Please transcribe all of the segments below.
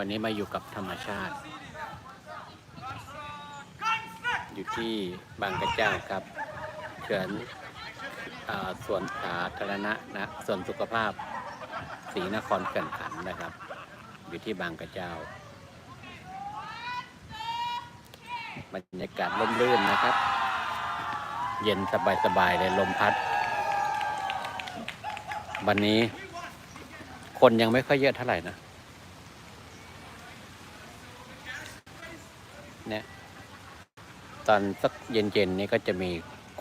วันนี้มาอยู่กับธรรมชาติ อยู่ที่บางกระเจ้าครับเขื่อนส่วนสาธารณะนะส่วนสุขภาพศรีนครเขื่อนขันนะครับ อยู่ที่บางกระเจ้าบรรยากาศร่มรื่นนะครับ เย็นสบายๆเลยลมพัด วันนี้คนยังไม่ค่อยเยอะเท่าไหร่นะ เนี่ย ตอนสักเย็นๆนี้ก็จะมี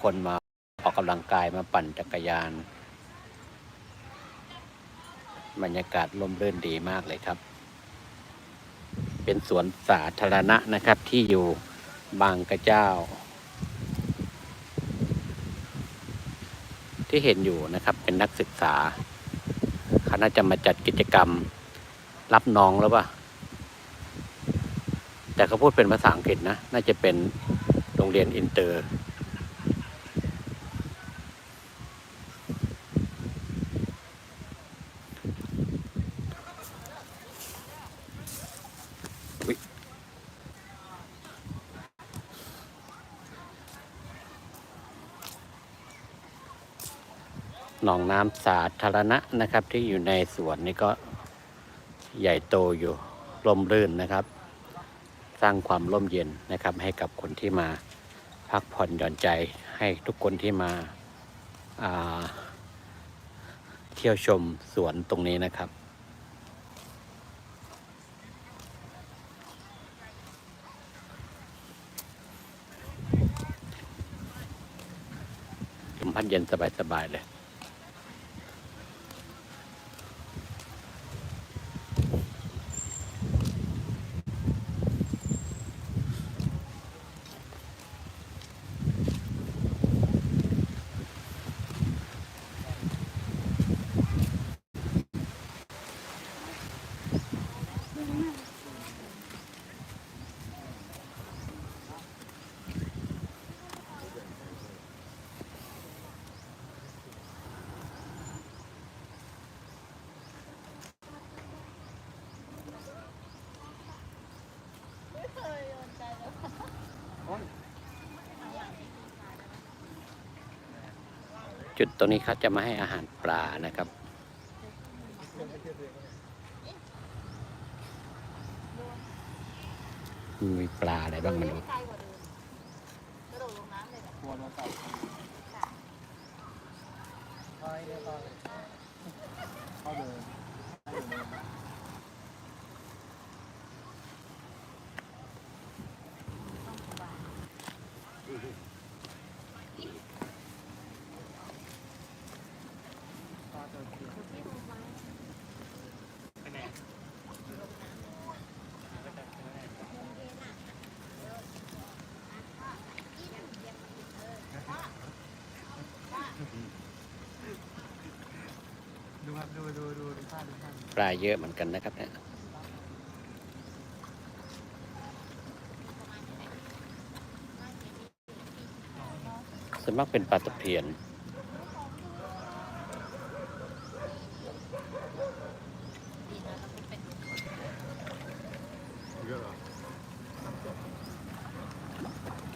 คนมาออกกำลังกายมาปั่นจักรยาน บรรยากาศลมรื่นดีมากเลยครับ เป็นสวนสาธารณะนะครับที่อยู่บางกระเจ้า ที่เห็นอยู่นะครับเป็นนักศึกษาเขาน่าจะมาจัดกิจกรรมรับน้องแล้วป่ะ แต่เขาพูดเป็นภาษาอังกฤษนะ น่าจะเป็น รงเรียนอินเตอร์ หนองน้ำสาธารณะนะครับ ที่อยู่ในสวนนี่ก็ใหญ่โตอยู่ร่มรื่นนะครับ สร้างความร่มเย็นนะครับให้กับคนที่มา พักผ่อนหย่อนใจให้ทุกคนที่มาาเที่ยวชมสวนตรงนี้นะครับ ลมพัดเย็นสบายๆเลย จุดตรงนี้เขาจะมาให้อาหารปลานะครับ มีปลาอะไรบ้างมันรู้ไกลกว่าเดิมกระโดดลงน้ำเลยแบบ ควรมาใส่ใช่เนี่ยตอนเข้าเลยปลาเติมเกลือ ดูดูดูดูดูท่าดูท่าปลาเยอะเหมือนกันนะครับเนี่ยส่วนมากเป็นปลาตะเพียน เยอะเหรอ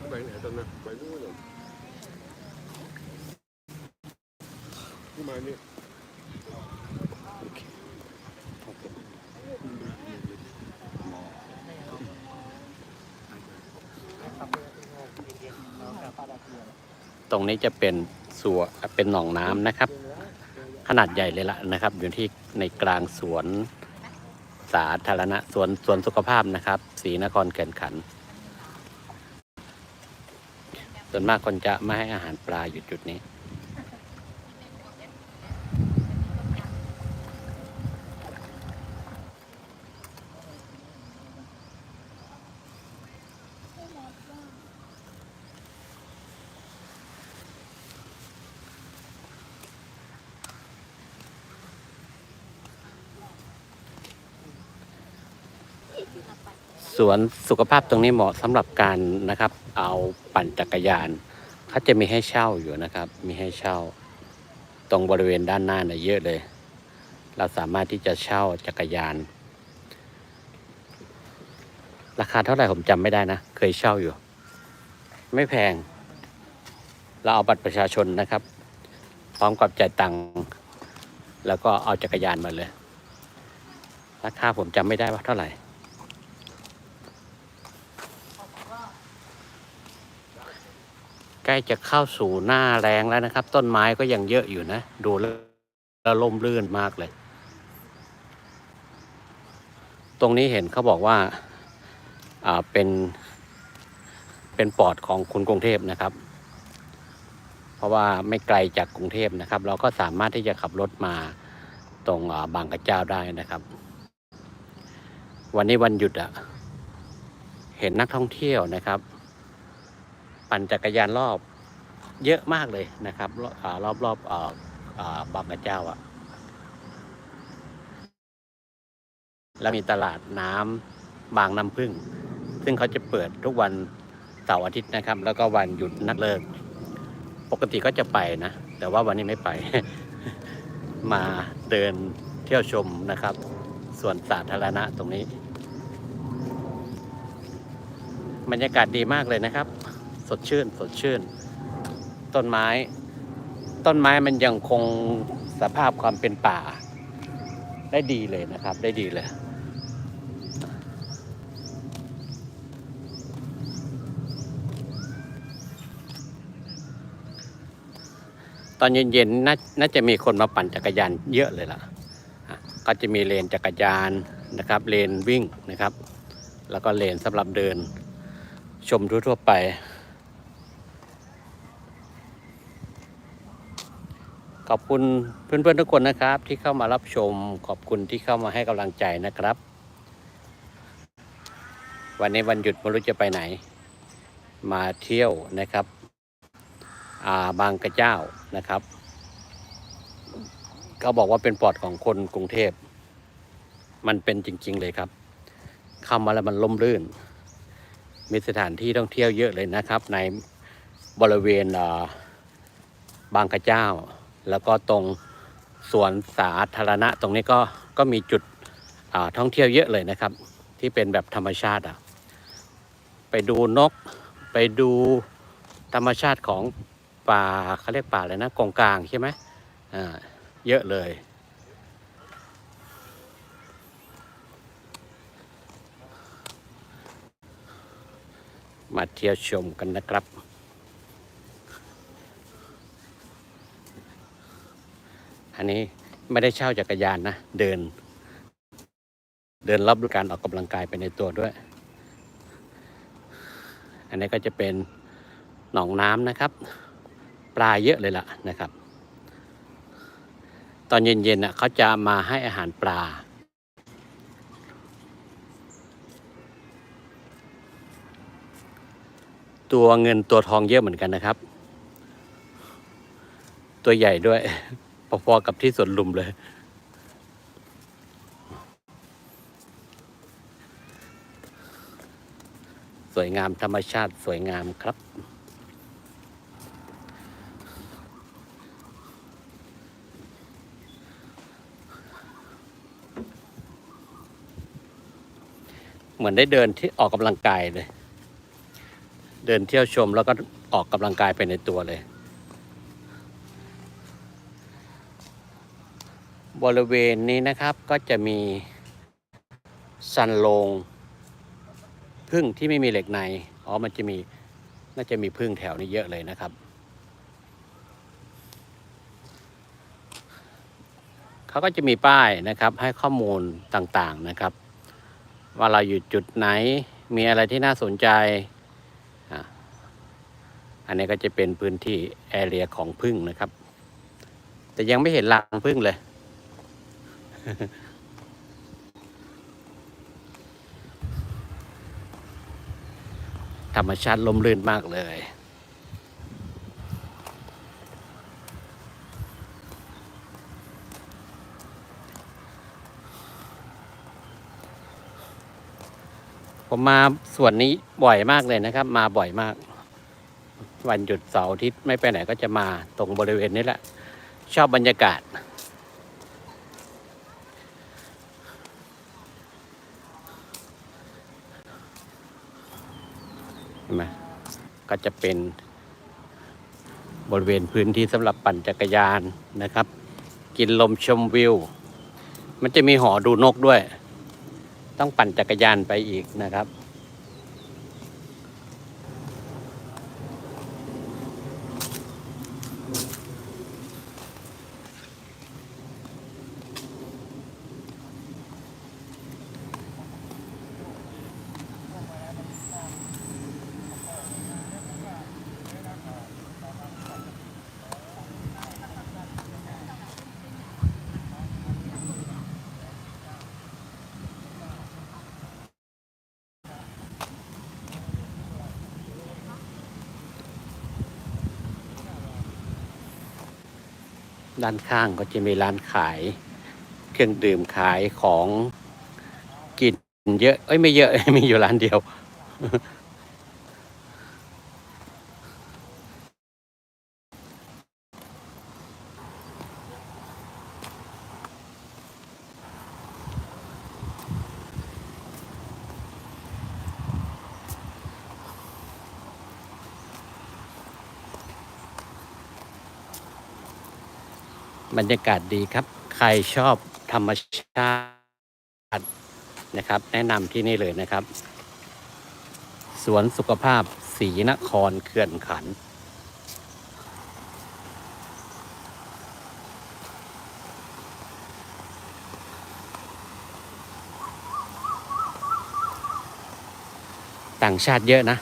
ไปไหนตอนนั้นไปนู่นเหรอที่มานี่ ขับเรือเป็นโง่เย็นๆแล้วกับปลาดาวเทียม ต รงนี้จะเป็นสัวเป็นหนองน้ำนะครับ ขนาดใหญ่เลยละนะครับ อยู่ที่ในกลางสวนสาธารณะสวนสวนสุขภาพนะครับศรีนครแก่นขัน ส่วนมากคนจะไม่ให้อาหารปลาอยู่จุดนี้ วนสุขภาพตรงนี้เหมาะสำหรับการนะครับ เอาปั่นจักรยานเขาจะมีให้เช่าอยู่นะครับ มีให้เช่า ตรงบริเวณด้านหน้าเนี่ยเยอะเลย เราสามารถที่จะเช่าจักรยาน ราคาเท่าไหร่ผมจำไม่ได้นะ เคยเช่าอยู่ ไม่แพง เราเอาบัตรประชาชนนะครับ พร้อมกับจ่ายตังค์แล้วก็เอาจักรยานมาเลยราคาผมจำไม่ได้ว่าเท่าไหร่ ใกล้จะเข้าสู่หน้าแรงแล้วนะครับ ต้นไม้ก็ยังเยอะอยู่นะ ดูแล้วล่มลื่นมากเลย ตรงนี้เห็นเขาบอกว่าอ่าเป็นเป็นปอดของคนกรุงเทพนะครับ เพราะว่าไม่ไกลจากกรุงเทพนะครับ เราก็สามารถที่จะขับรถมาตรงาบางกระเจ้าได้นะครับ วันนี้วันหยุดอะเห็นนักท่องเที่ยวนะครับ ปั่นจักรยานรอบเยอะมากเลยนะครับ รอบรอบบางกระเจ้าอะแล้วมีตลาดน้ำบางน้ำพึ่ง ซึ่งเขาจะเปิดทุกวันเสาร์อาทิตย์นะครับ แล้วก็วันหยุดนักเลิก ปกติก็จะไปนะ แต่ว่าวันนี้ไม่ไป มาเดินเที่ยวชมนะครับ ส่วนสาธารณะตรงนี้ บรรยากาศดีมากเลยนะครับ สดชื่น สดชื่น ต้นไม้ ต้นไม้มันยังคงสภาพความเป็นป่า ได้ดีเลยนะครับ ได้ดีเลยตอนเย็นๆนน่าจะมีคนมาปั่นจักรยานเยอะเลยล่ะอะก็จะมีเลนจักรยานนะครับ เลนวิ่งนะครับ แล้วก็เลนสำหรับเดินชมทั่วๆไป ขอบคุณเพื่อนๆทุกคนนะครับ ที่เข้ามารับชม ขอบคุณที่เข้ามาให้กำลังใจนะครับ วันนี้วันหยุดไม่รู้จะไปไหน มาเที่ยวนะครับาบางกระเจ้านะครับเขาบอกว่าเป็นปอดของคนกรุงเทพ มันเป็นจริง ๆเลยครับเข้ามาแล้วมันล่มรื่น มีสถานที่ท่องเที่ยวเยอะเลยนะครับ ในบริเวณาบางกระเจ้า แล้วก็ตรงสวนสาธารณะตรงนี้ก็ก็มีจุดท่องเที่ยวเยอะเลยนะครับ ที่เป็นแบบธรรมชาติอะไปดูนก ไปดูธรรมชาติของป่าเขาเรียกป่าอะไรนะกองกลางใช่ไหมอ่าเยอะเลยมาเที่ยวชมกันนะครับ อันนี้ไม่ได้เช่าจักรยานนะ เดิน เดินรอบการออกกำลังกายไปในตัวด้วย อันนี้ก็จะเป็นหนองน้ำนะครับ ปลาเยอะเลยล่ะนะครับ ตอนเย็นๆน่ะเขาจะมาให้อาหารปลาตัวเงินตัวทองเยอะเหมือนกันนะครับ ตัวใหญ่ด้วย พอๆกับที่สวนลุมเลย สวยงามธรรมชาติสวยงามครับ เหมือนได้เดินที่ออกกำลังกายเลย เดินเที่ยวชมแล้วก็ออกกำลังกายไปในตัวเลย บริเวณนี้นะครับก็จะมีสันโลงพึ่งที่ไม่มีเหล็กใน อ๋อ มันจะมี น่าจะมีพึ่งแถวนี้เยอะเลยนะครับ เขาก็จะมีป้ายนะครับให้ข้อมูลต่างๆนะครับ ว่าเราอยู่จุดไหน มีอะไรที่น่าสนใจอ,อันนี้ก็จะเป็นพื้นที่แอเรียของพึ่งนะครับ แต่ยังไม่เห็นรังพึ่งเลย ธรรมชาติลมรื่นมากเลยผมมาส่วนนี้บ่อยมากเลยนะครับ มาบ่อยมาก วันหยุดเสาร์อาทิตย์ไม่ไปไหนก็จะมาตรงบริเวณนี้แหละ ชอบบรรยากาศ ม เห็นไหม ก็จะเป็นบริเวณพื้นที่สำหรับปั่นจักรยานนะครับ กินลมชมวิว มันจะมีหอดูนกด้วย ต้องปั่นจักรยานไปอีกนะครับ ด้านข้างก็จะมีร้านขายเครื่องดื่มขายของกินเยอะ เอ้ยไม่เยอะ มีอยู่ร้านเดียว บรรยากาศดีครับ ใครชอบธรรมชาตินะครับ แนะนำที่นี่เลยนะครับ สวนสุขภาพศรีนครเขื่อนขัน ต่างชาติเยอะนะ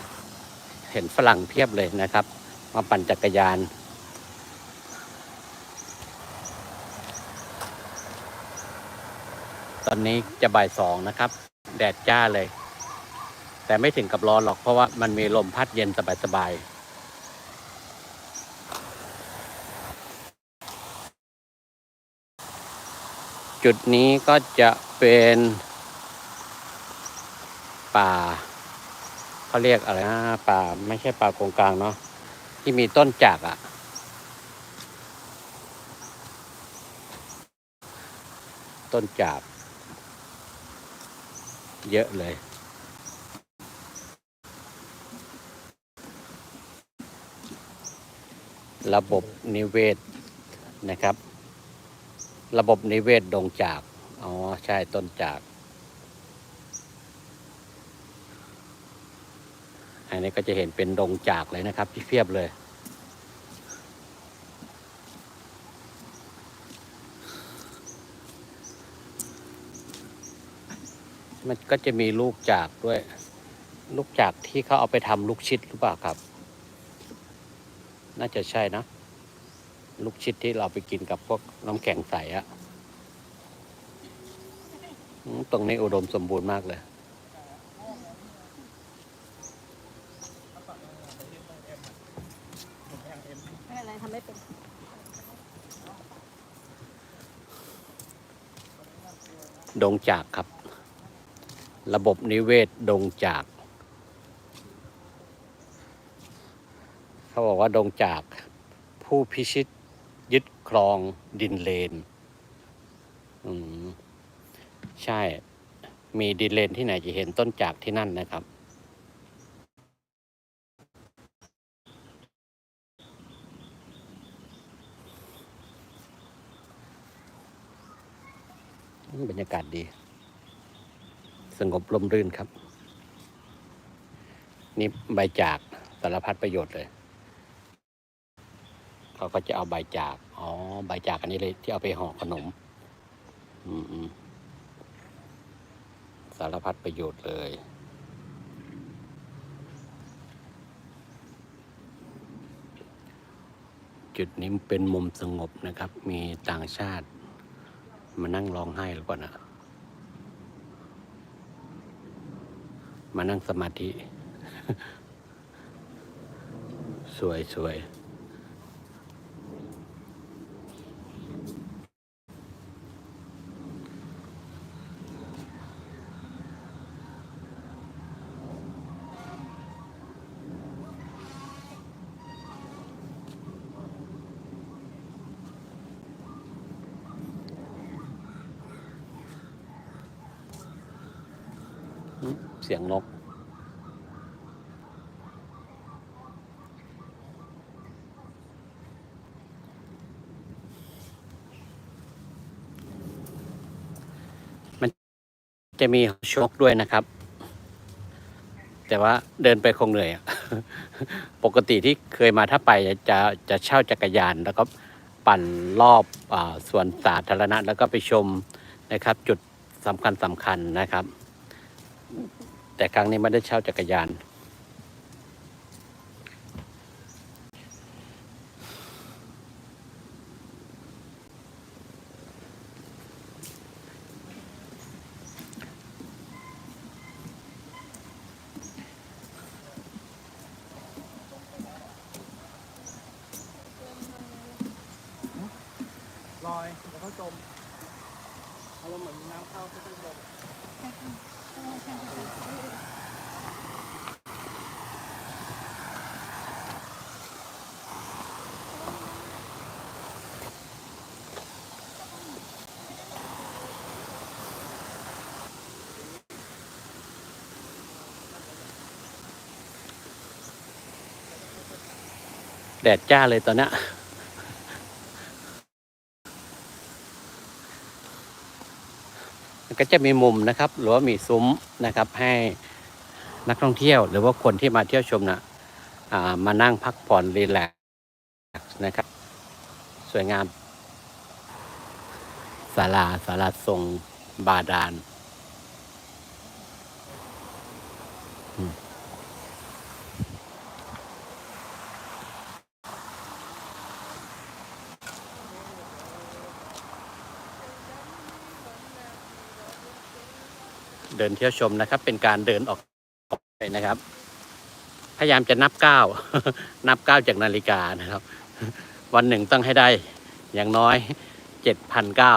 เห็นฝรั่งเพียบเลยนะครับ มาปั่นจักรยาน ตอนนี้จะบ่ายสองนะครับ แดดจ้าเลย แต่ไม่ถึงกับร้อนหรอกเพราะว่ามันมีลมพัดเย็นสบายๆจุดนี้ก็จะเป็นป่าเขาเรียกอะไรนะป่าไม่ใช่ป่าโกงกลางเนาะที่มีต้นจากอะต้นจาก เยอะเลย ระบบนิเวศนะครับ ระบบนิเวศดงจาก อ๋อ ใช่ต้นจาก อันนี้ก็จะเห็นเป็นดงจากเลยนะครับที่เพียบเลย มันก็จะมีลูกจากด้วย ลูกจากที่เขาเอาไปทำลูกชิดหรือเปล่าครับ น่าจะใช่นะ ลูกชิดที่เราไปกินกับพวกน้ำแข็งใสอะอืมตรงนี้อุดมสมบูรณ์มากเลยไม่เป็นไรทำไม่เป็นดงจากครับ ระบบนิเวศดงจาก เขาบอกว่าดงจาก ผู้พิชิตยึดครองดินเลน อืม ใช่ มีดินเลนที่ไหนจะเห็นต้นจากที่นั่นนะครับบรรยากาศดี สงบลมรื่นครับ นี่ใบจากสารพัดประโยชน์เลย เขาก็จะเอาใบจาก อ๋อ ใบจากอันนี้เลยที่เอาไปห่อขนม อืมอืมสารพัดประโยชน์เลยจุดนี้เป็นมุมสงบนะครับ มีต่างชาติ มานั่งร้องไห้หรือเปล่านะ มานั่งสมาธิ สวยสวย สียงนก มันจะมีโชกด้วยนะครับ แต่ว่าเดินไปคงเหนื่อย ปกติที่เคยมาถ้าไปจะจะเช่าจักรยานแล้วก็ปั่นรอบอสวนสาธารณะ แล้วก็ไปชมนะครับ จุดสำคัญสำคัญนะครับ แต่ครั้งนี้ไม่ได้เช่าจักรยาน ลอยแล้วก็จมอารมณ์เหมือนน้ำเข้าที่ต้องจม แดดจ้าเลยตอนนี้นก็จะมีมุมนะครับหรือว่ามีซุ้มนะครับให้นักท่องเที่ยว หรือว่าคนที่มาเที่ยวชมนะอ่ามานั่งพักผ่อนรีแลกซ์นะครับ สวยงามศาลาศาลาทรงบาดาล เดินเที่ยวชมนะครับ เป็นการเดินออกไปนะครับ พยายามจะนับก้าวนับก้าวจากนาฬิกานะครับ วันหนึ่งต้องให้ได้อย่างน้อยเจ็ดพันเก้า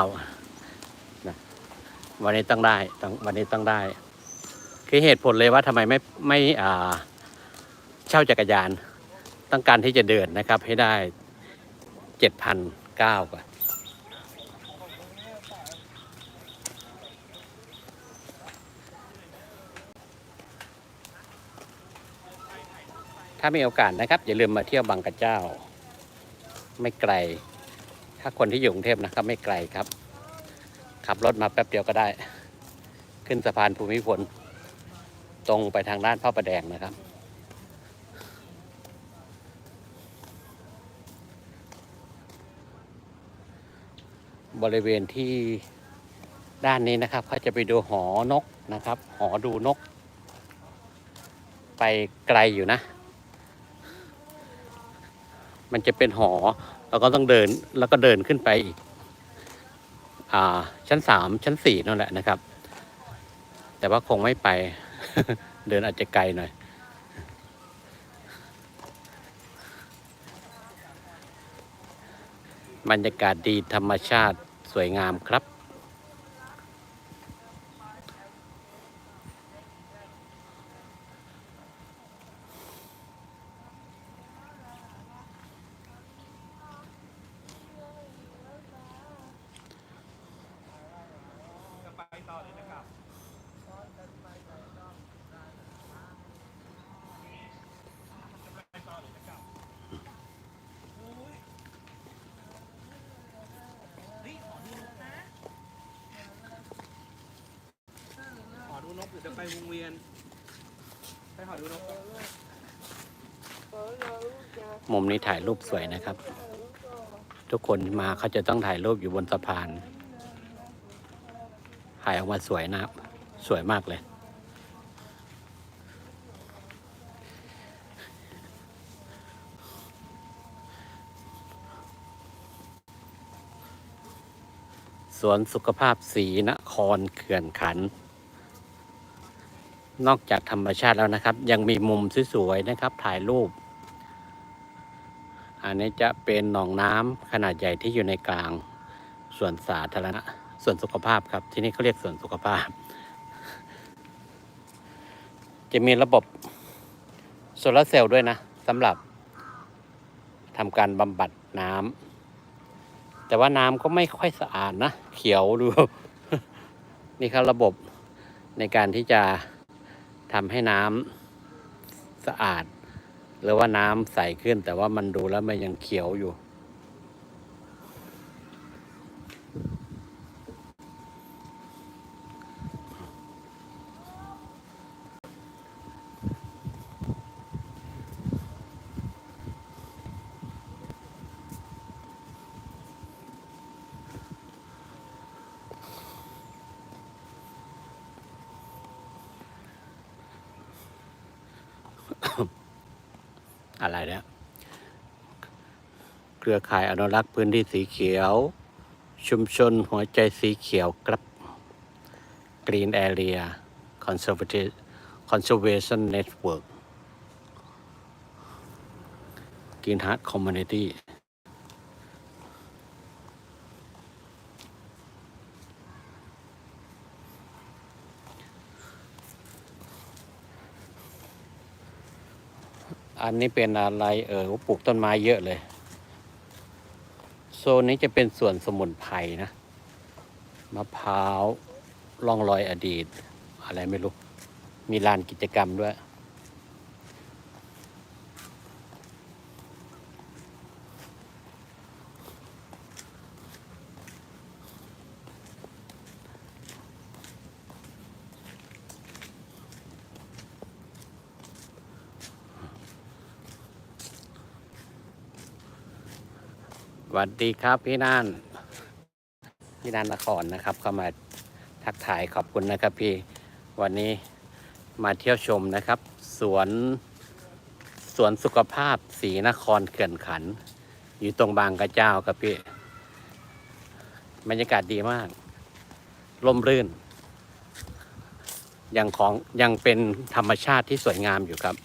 วันนี้ต้องได้ต้องวันนี้ต้องได้ คือเหตุผลเลยว่าทำไมไม่ไม่อ่าเช่าจักรยาน ต้องการที่จะเดินนะครับ ให้ได้เจ็ดพันเก้าก่อน ถ้ามีโอกาสนะครับ อย่าลืมมาเที่ยวบางกระเจ้า ไม่ไกล ถ้าคนที่อยู่กรุงเทพนะครับ ไม่ไกลครับ ขับรถมาแป๊บเดียวก็ได้ ขึ้นสะพานภูมิพลตรงไปทางด้านพระประแดงนะครับ บริเวณที่ด้านนี้นะครับเขาจะไปดูหอนกนะครับ หอดูนก ไปไกลอยู่นะ มันจะเป็นหอ แล้วก็ต้องเดินแล้วก็เดินขึ้นไปอีกอ่าชั้นสามชั้นสี่นั่นแหละนะครับ แต่ว่าคงไม่ไป เดินอาจจะไกลหน่อย บรรยากาศดีธรรมชาติสวยงามครับ ไปต่อเลยนะครับ ขอดูนกเดี๋ยวไปว งเวียนไปขอดูนกก่อนมุมนี้ถ่ายรูปสวยนะครับ ทุกคนมาเขาจะต้องถ่ายรูปอยู่บนสะพาน ถ่ายออกมาสวยนะครับสวยมากเลย สวนสุขภาพศรีนครเขื่อนขัน นอกจากธรรมชาติแล้วนะครับ ยังมีมุมสวยๆนะครับ ถ่ายรูป อันนี้จะเป็นหนองน้ำขนาดใหญ่ที่อยู่ในกลางส่วนสาธารณะส่วนสุขภาพครับ ที่นี่เขาเรียกส่วนสุขภาพ จะมีระบบโซลาร์เซลล์ด้วยนะสำหรับทำการบำบัดน้ำแต่ว่าน้ำก็ไม่ค่อยสะอาดนะ เขียวดู นี่ครับระบบในการที่จะ ทำให้น้ำสะอาด หรือว่าน้ำใสขึ้น แต่ว่ามันดูแล้วมันยังเขียวอยู่ รือข่ายอนุรักษ์พื้นที่สีเขียว ชุมชนหัวใจสีเขียวครับ Green Area Conservative Conservation Network Green Heart Community อันนี้เป็นอะไรเออปลูกต้นไม้เยอะเลย โซนนี้จะเป็นส่วนสมุนไพรนะ มะพร้าวล่องรอยอดีต อะไรไม่รู้ มีลานกิจกรรมด้วย วัสดีครับพี่นานพี่นานนครนะครับ เข้ามาทักทายขอบคุณนะครับพี่วันนี้มาเที่ยวชมนะครับ สวนสวนสุขภาพศรีนครเขื่อนขัน อยู่ตรงบางกระเจ้าครับพี่บรรยากาศดีมากร่มรื่นยังของยังเป็นธรรมชาติที่สวยงามอยู่ครับ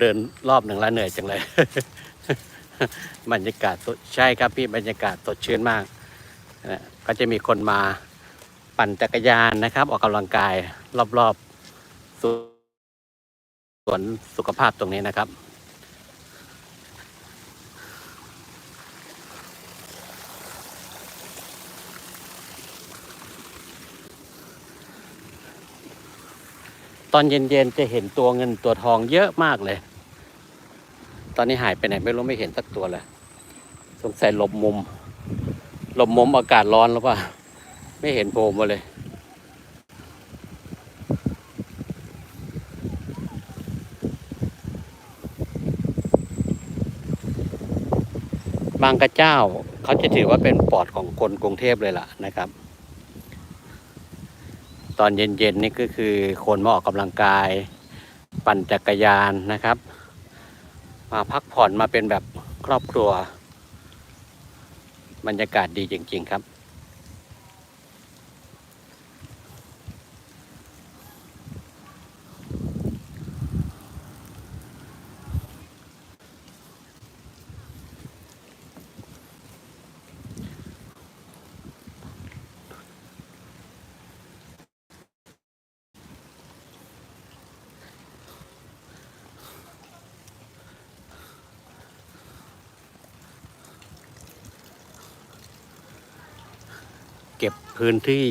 เดินรอบหนึ่งแล้วเหนื่อยจังเลย บรรยากาศสดใช่ครับพี่บรรยากาศสดชื่นมากนะก็จะมีคนมาปั่นจักรยานนะครับ ออกกำลังกายรอบๆสวนสุขภาพตรงนี้นะครับ ตอนเย็นๆจะเห็นตัวเงินตัวทองเยอะมากเลย ตอนนี้หายไปไหนไม่รู้ไม่เห็นสักตัวเลย สงสัยหลบมุม หลบมุมอากาศร้อนหรือเปล่า ไม่เห็นโผล่มาเลย บางกระเจ้าเขาจะถือว่าเป็นปอดของคนกรุงเทพเลยล่ะนะครับ ตอนเย็นๆนี่ก็คือคนมาออกกำลังกาย ปั่นจักรยานนะครับ มาพักผ่อนมาเป็นแบบครอบครัว บรรยากาศดีจริง ๆ ครับ พื้นที่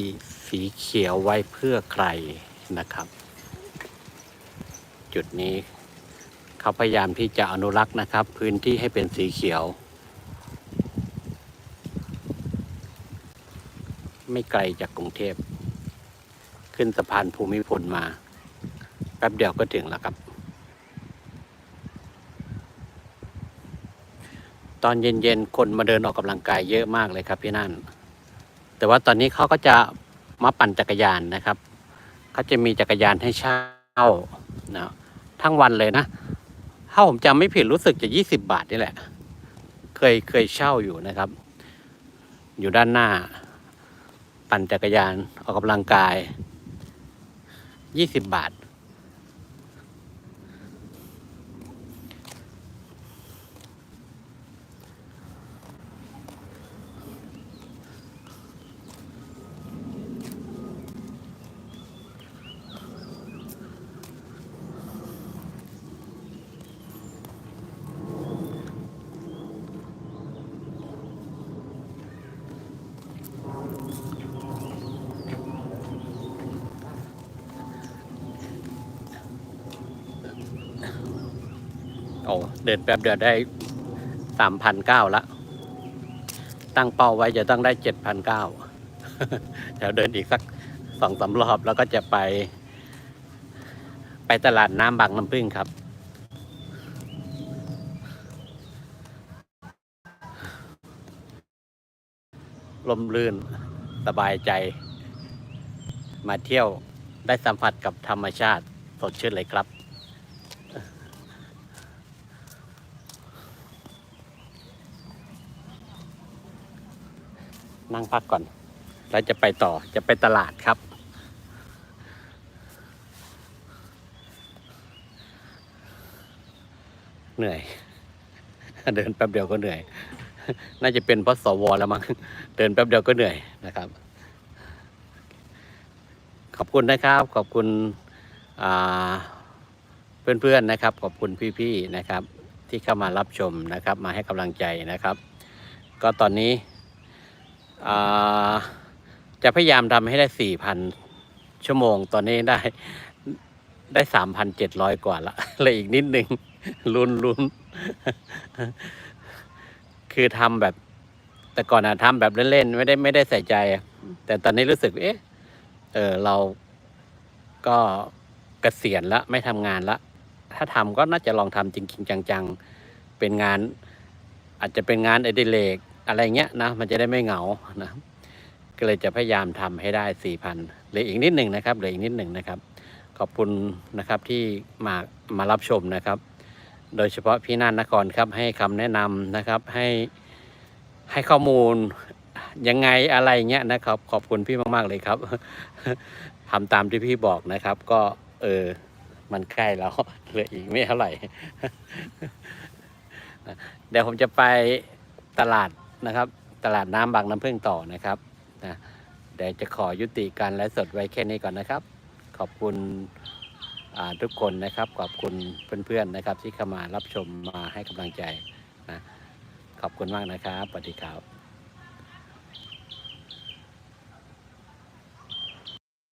สีเขียวไว้เพื่อใครนะครับ จุดนี้เขาพยายามที่จะอนุรักษ์นะครับ พื้นที่ให้เป็นสีเขียว ไม่ไกลจากกรุงเทพ ขึ้นสะพานภูมิพลมาแป๊บเดียวก็ถึงแล้วครับ ตอนเย็นๆ คนมาเดินออกกำลังกายเยอะมากเลยครับพี่นั่น แต่ว่าตอนนี้เขาก็จะมาปั่นจักรยานนะครับเขาจะมีจักรยานให้เช่านะทั้งวันเลยนะ ถ้าผมจำไม่ผิดรู้สึกจะยี่สิบาทนี่แหละ เคยเคยเช่าอยู่นะครับ อยู่ด้านหน้า ปั่นจักรยานออกกำลังกายยี่สิบบาท โอ้เดินแป๊บเดียวได้สามพันเก้าละ ตั้งเป้าไว้จะต้องได้เจ็ดพันเก้าเดี๋ยวเดินอีกสักสองสารอบแล้วก็จะไป ไปตลาดน้ำบางน้ำพึ่งครับร่มรื่นสบายใจ มาเที่ยวได้สัมผัสกับธรรมชาติสดชื่นเลยครับ นั่งพักก่อน แล้วจะไปต่อจะไปตลาดครับ เหนื่อย เดินแป๊บเดียวก็เหนื่อย น่าจะเป็นเพราะสวแล้วมั้งเดินแป๊บเดียวก็เหนื่อยนะครับ ขอบคุณนะครับ ขอบคุณอ่าเพื่อนๆนะครับ ขอบคุณพี่ๆนะครับ ที่เข้ามารับชมนะครับ มาให้กำลังใจนะครับ ก็ตอนนี้ จะพยายามทำให้ได้สี่พันชั่วโมง ตอนนี้ได้ได้สามพันเจ็ดร้อยกว่าละเลยอีกนิดหนึ่งลุ้นลุ้นคือทำแบบ แต่ก่อนอะทำแบบเล่นๆไม่ได้ไม่ได้ใส่ใจ แต่ตอนนี้รู้สึก เอ๊ะ เออเราก็เกษียณแล้วไม่ทำงานละถ้าทำก็น่าจะลองทำจริง ๆ จัง ๆ เป็นงาน อาจจะเป็นงานอดิเรก อะไรเงี้ยนะมันจะได้ไม่เหงานะก็เลยจะพยายามทำให้ได้สี่พันเหลืออีกนิดหนึ่งนะครับเหลืออีกนิดหนึ่งนะครับ ขอบคุณนะครับที่มามารับชมนะครับ โดยเฉพาะพี่นันนครครับให้คำแนะนำนะครับให้ให้ข้อมูลยังไงอะไรเงี้ยนะครับ ขอบคุณพี่มากๆเลยครับทำตามที่พี่บอกนะครับ ก็เออมันใกล้แล้วเหลืออีกไม่เท่าไหร่เดี๋ยวผมจะไปตลาด นะครับ ตลาดน้ำบางน้ำพึ่งต่อนะครับนะเดี๋ยวจะขอยุติการไลฟ์สดไว้แค่นี้ก่อนนะครับ ขอบคุณทุกคนนะครับ ขอบคุณเพื่อนๆนะครับ ที่เข้ามารับชมมาให้กำลังใจนะขอบคุณมากนะครับสวัสดีครับ